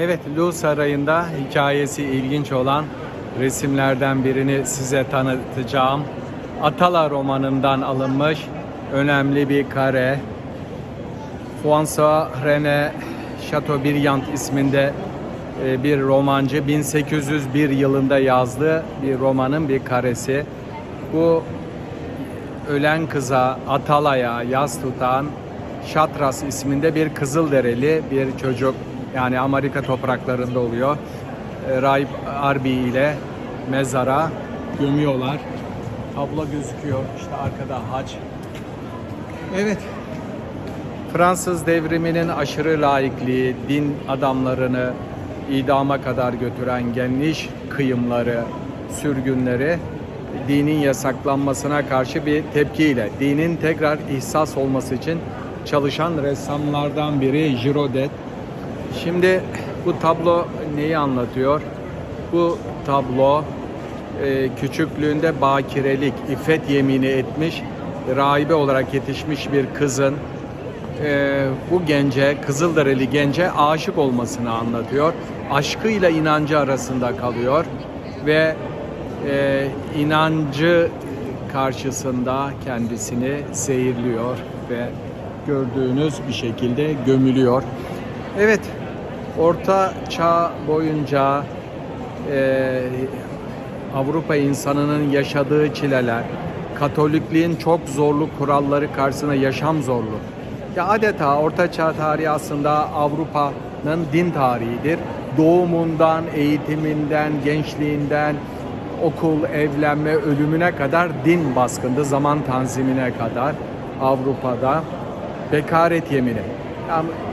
Evet, Lu Sarayı'nda hikayesi ilginç olan resimlerden birini size tanıtacağım. Atala romanından alınmış önemli bir kare. François René Chateaubriand isminde e, bir romancı 1801 yılında yazdığı bir romanın bir karesi. Bu ölen kıza Atala'ya yas tutan Şatras isminde bir Kızılderili bir çocuk yani Amerika topraklarında oluyor. E, Rahip Arbi ile mezara gömüyorlar. Tablo gözüküyor işte arkada haç. Evet. Fransız devriminin aşırı laikliği, din adamlarını idama kadar götüren geniş kıyımları, sürgünleri dinin yasaklanmasına karşı bir tepkiyle dinin tekrar ihsas olması için çalışan ressamlardan biri Girodet. Şimdi bu tablo neyi anlatıyor? Bu tablo e, küçüklüğünde bakirelik, iffet yemini etmiş, rahibe olarak yetişmiş bir kızın e, bu gence, Kızılderili gence aşık olmasını anlatıyor. Aşkıyla inancı arasında kalıyor ve e, inancı karşısında kendisini zehirliyor ve gördüğünüz bir şekilde gömülüyor. Evet, Orta Çağ boyunca e, Avrupa insanının yaşadığı çileler, Katolikliğin çok zorlu kuralları karşısında yaşam zorluğu. Ya adeta Orta Çağ tarihi aslında Avrupa'nın din tarihidir. Doğumundan, eğitiminden, gençliğinden, okul, evlenme, ölümüne kadar din baskındı. Zaman tanzimine kadar Avrupa'da bekaret yemini.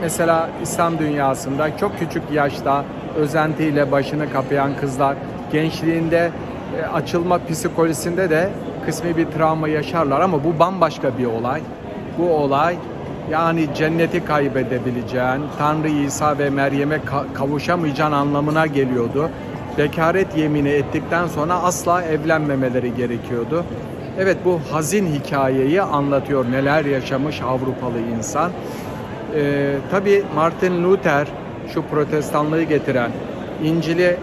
Mesela İslam dünyasında çok küçük yaşta özentiyle başını kapayan kızlar gençliğinde e, açılma psikolojisinde de kısmi bir travma yaşarlar ama bu bambaşka bir olay. Bu olay yani cenneti kaybedebileceğin, Tanrı İsa ve Meryem'e ka- kavuşamayacağın anlamına geliyordu. Bekaret yemini ettikten sonra asla evlenmemeleri gerekiyordu. Evet bu hazin hikayeyi anlatıyor neler yaşamış Avrupalı insan. Ee, tabii Martin Luther şu protestanlığı getiren İncil'i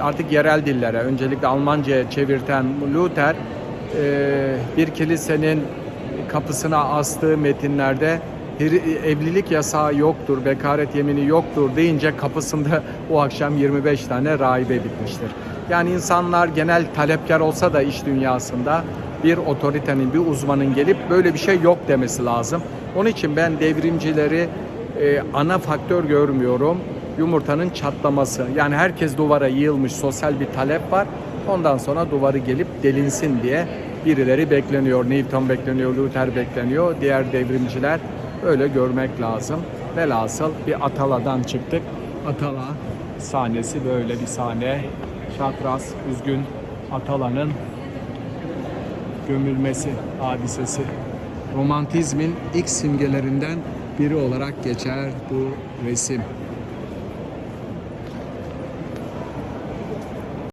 artık yerel dillere öncelikle Almanca'ya çevirten Luther e, bir kilisenin kapısına astığı metinlerde evlilik yasağı yoktur, bekaret yemini yoktur deyince kapısında o akşam 25 tane rahibe bitmiştir. Yani insanlar genel talepkar olsa da iş dünyasında bir otoritenin, bir uzmanın gelip böyle bir şey yok demesi lazım. Onun için ben devrimcileri e, ana faktör görmüyorum. Yumurtanın çatlaması. Yani herkes duvara yığılmış sosyal bir talep var. Ondan sonra duvarı gelip delinsin diye birileri bekleniyor. Newton bekleniyor, Luther bekleniyor. Diğer devrimciler öyle görmek lazım. Velhasıl bir Atala'dan çıktık. Atala sahnesi böyle bir sahne. Şatras, üzgün Atala'nın gömülmesi hadisesi. Romantizmin ilk simgelerinden biri olarak geçer bu resim.